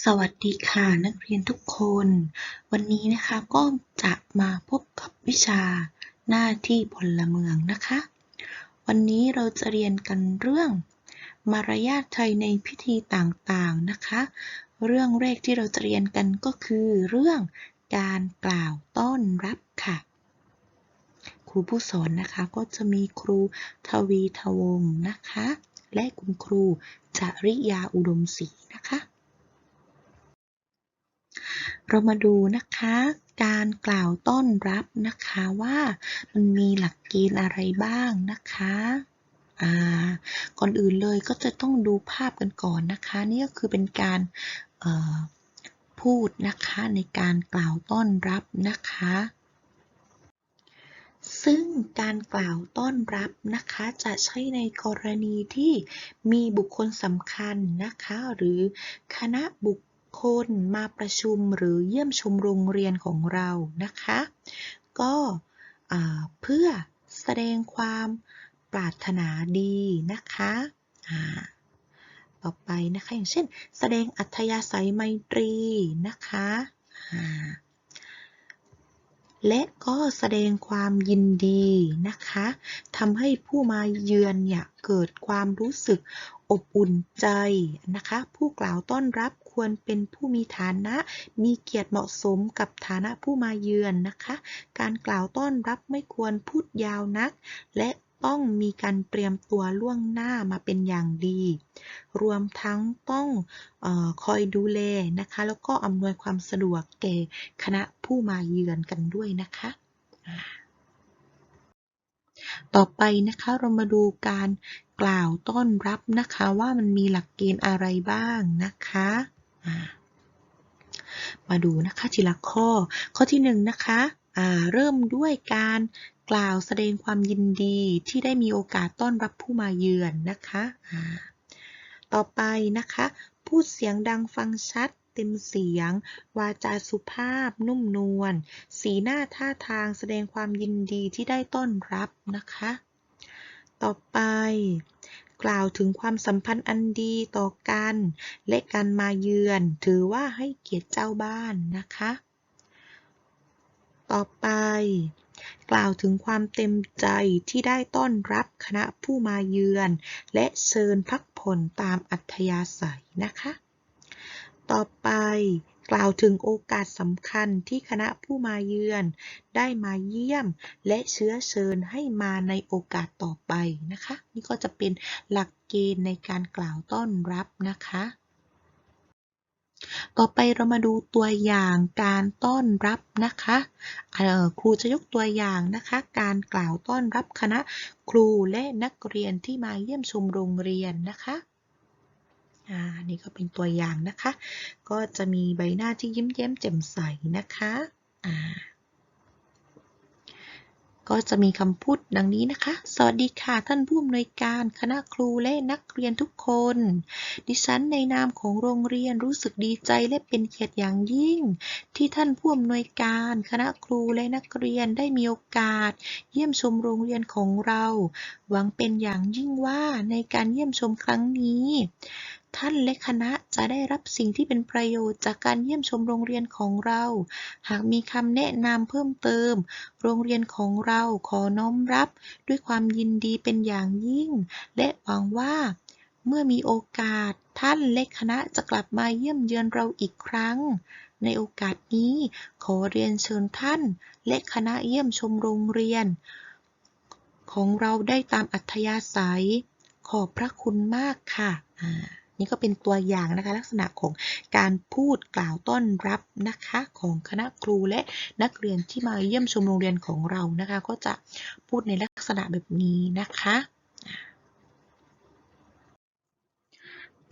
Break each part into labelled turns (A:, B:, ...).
A: สวัสดีค่ะนักเรียนทุกคน วันนี้นะคะก็จะมาพบกับวิชาหน้าที่พลเมืองนะคะ วันนี้เราจะเรียนกันเรื่อง มารยาทไทยในพิธีต่างๆนะคะ เรื่องแรกที่เราจะเรียนกันก็คือเรื่องการกล่าวต้อนรับค่ะ ครูผู้สอนนะคะก็จะมีครูทวีทวงศ์นะคะ และคุณครูจริยาอุดมศรีนะคะ เรามาดูนะคะ การกล่าวต้อนรับนะคะว่ามันมีหลักเกณฑ์อะไรบ้างนะคะก่อนอื่นเลยก็จะต้องดูภาพกันก่อนนะคะ นี่ก็คือเป็นการพูดนะคะในการกล่าวต้อนรับนะคะ ซึ่งการกล่าวต้อนรับนะคะ จะใช้ในกรณีที่มีบุคคลสำคัญนะคะ หรือคณะบุค คนมาประชุมหรือเยี่ยมชมโรงเรียนของเรานะคะ ก็เพื่อแสดงความปรารถนาดีนะคะต่อไปนะคะอย่างเช่น แสดงอัธยาศัยไมตรีนะคะ และก็แสดงความยินดีนะคะทำให้ผู้มาเยือนเนี่ยเกิดความรู้สึกอบอุ่นใจนะคะ ผู้กล่าวต้อนรับควรเป็นผู้มีฐานะ มีเกียรติเหมาะสมกับฐานะผู้มาเยือนนะคะ การกล่าวต้อนรับไม่ควรพูดยาวนัก และ ต้องมีการเตรียมตัวล่วงหน้ามาเป็นอย่างดี รวมทั้งต้องออคอยดูแลนะคะ แล้วก็อำนวยความสะดวกแก่คณะผู้มาเยือนกันด้วยนะคะ ต่อไปนะคะเรามาดูการกล่าวต้อนรับนะคะว่ามันมีหลักเกณฑ์อะไรบ้างนะคะมาดูนะคะทีละข้อ ข้อที่หนึ่งนะคะเริ่มด้วยการ กล่าวแสดงความยินดีที่ได้มีโอกาสต้อนรับผู้มาเยือนนะคะต่อไปนะคะ พูดเสียงดังฟังชัดเต็มเสียง วาจาสุภาพนุ่มนวล สีหน้าท่าทางแสดงความยินดีที่ได้ต้อนรับนะคะ ต่อไป กล่าวถึงความสัมพันธ์อันดีต่อกัน และการมาเยือน ถือว่าให้เกียรติเจ้าบ้านนะคะ ต่อไป กล่าวถึงความเต็มใจที่ได้ต้อนรับคณะผู้มาเยือน และเชิญพักผ่อนตามอัธยาศัยนะคะ ต่อไปกล่าวถึงโอกาสสำคัญที่คณะผู้มาเยือน ได้มาเยี่ยมและเชื้อเชิญให้มาในโอกาสต่อไปนะคะ นี่ก็จะเป็นหลักเกณฑ์ในการกล่าวต้อนรับนะคะ ต่อไปเรามาดูตัวอย่างการต้อนรับนะคะครูจะยกตัวอย่างนะคะ การกล่าวต้อนรับคณะครูและนักเรียนที่มาเยี่ยมชมโรงเรียนนะคะอ่านี่ก็เป็นตัวอย่างนะคะ ก็จะมีใบหน้าที่ยิ้มแย้มแจ่มใสนะคะอ่า ก็จะมีคำพูดดังนี้นะคะ สวัสดีค่ะท่านผู้อำนวยการคณะครูและนักเรียนทุกคน ดิฉันในนามของโรงเรียนรู้สึกดีใจและเป็นเกียรติอย่างยิ่ง ที่ท่านผู้อำนวยการคณะครูและนักเรียนได้มีโอกาส เยี่ยมชมโรงเรียนของเรา หวังเป็นอย่างยิ่งว่าในการเยี่ยมชมครั้งนี้ ท่านและคณะจะได้รับสิ่งที่เป็นประโยชน์จากการเยี่ยมชมโรงเรียนของเรา หากมีคำแนะนำเพิ่มเติม โรงเรียนของเราขอน้อมรับด้วยความยินดีเป็นอย่างยิ่ง และหวังว่าเมื่อมีโอกาสท่านและคณะจะกลับมาเยี่ยมเยือนเราอีกครั้ง ในโอกาสนี้ขอเรียนเชิญท่านและคณะเยี่ยมชมโรงเรียน ของเราได้ตามอัธยาศัย ขอบพระคุณมากค่ะอ่า นี่ก็เป็นตัวอย่างนะคะลักษณะของการพูดกล่าวต้อนรับนะคะของคณะครูและนักเรียนที่มาเยี่ยมชมโรงเรียนของเรานะคะ ก็จะพูดในลักษณะแบบนี้นะคะ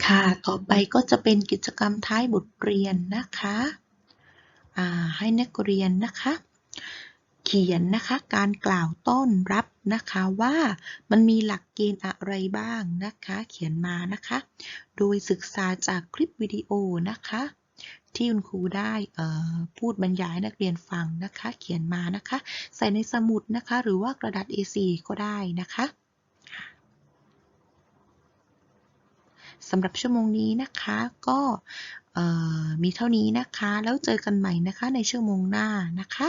A: ค่ะ ต่อไปก็จะเป็นกิจกรรมท้ายบทเรียนนะคะ ให้นักเรียนนะคะ ขียนนะคะการกล่าวต้อนรับนะคะว่ามันมีหลักเกณฑ์อะไรบ้างนะคะ เขียนมานะคะ โดยศึกษาจากคลิปวิดีโอนะคะ ที่คุณครูได้พูดบรรยายนักเรียนฟังนะคะ เขียนมานะคะ ใส่ในสมุดนะคะ หรือว่ากระดาษ A4 ก็ได้นะคะสำหรับชั่วโมงนี้นะคะก็มีเท่านี้นะคะ แล้วเจอกันใหม่นะคะในชั่วโมงหน้านะคะ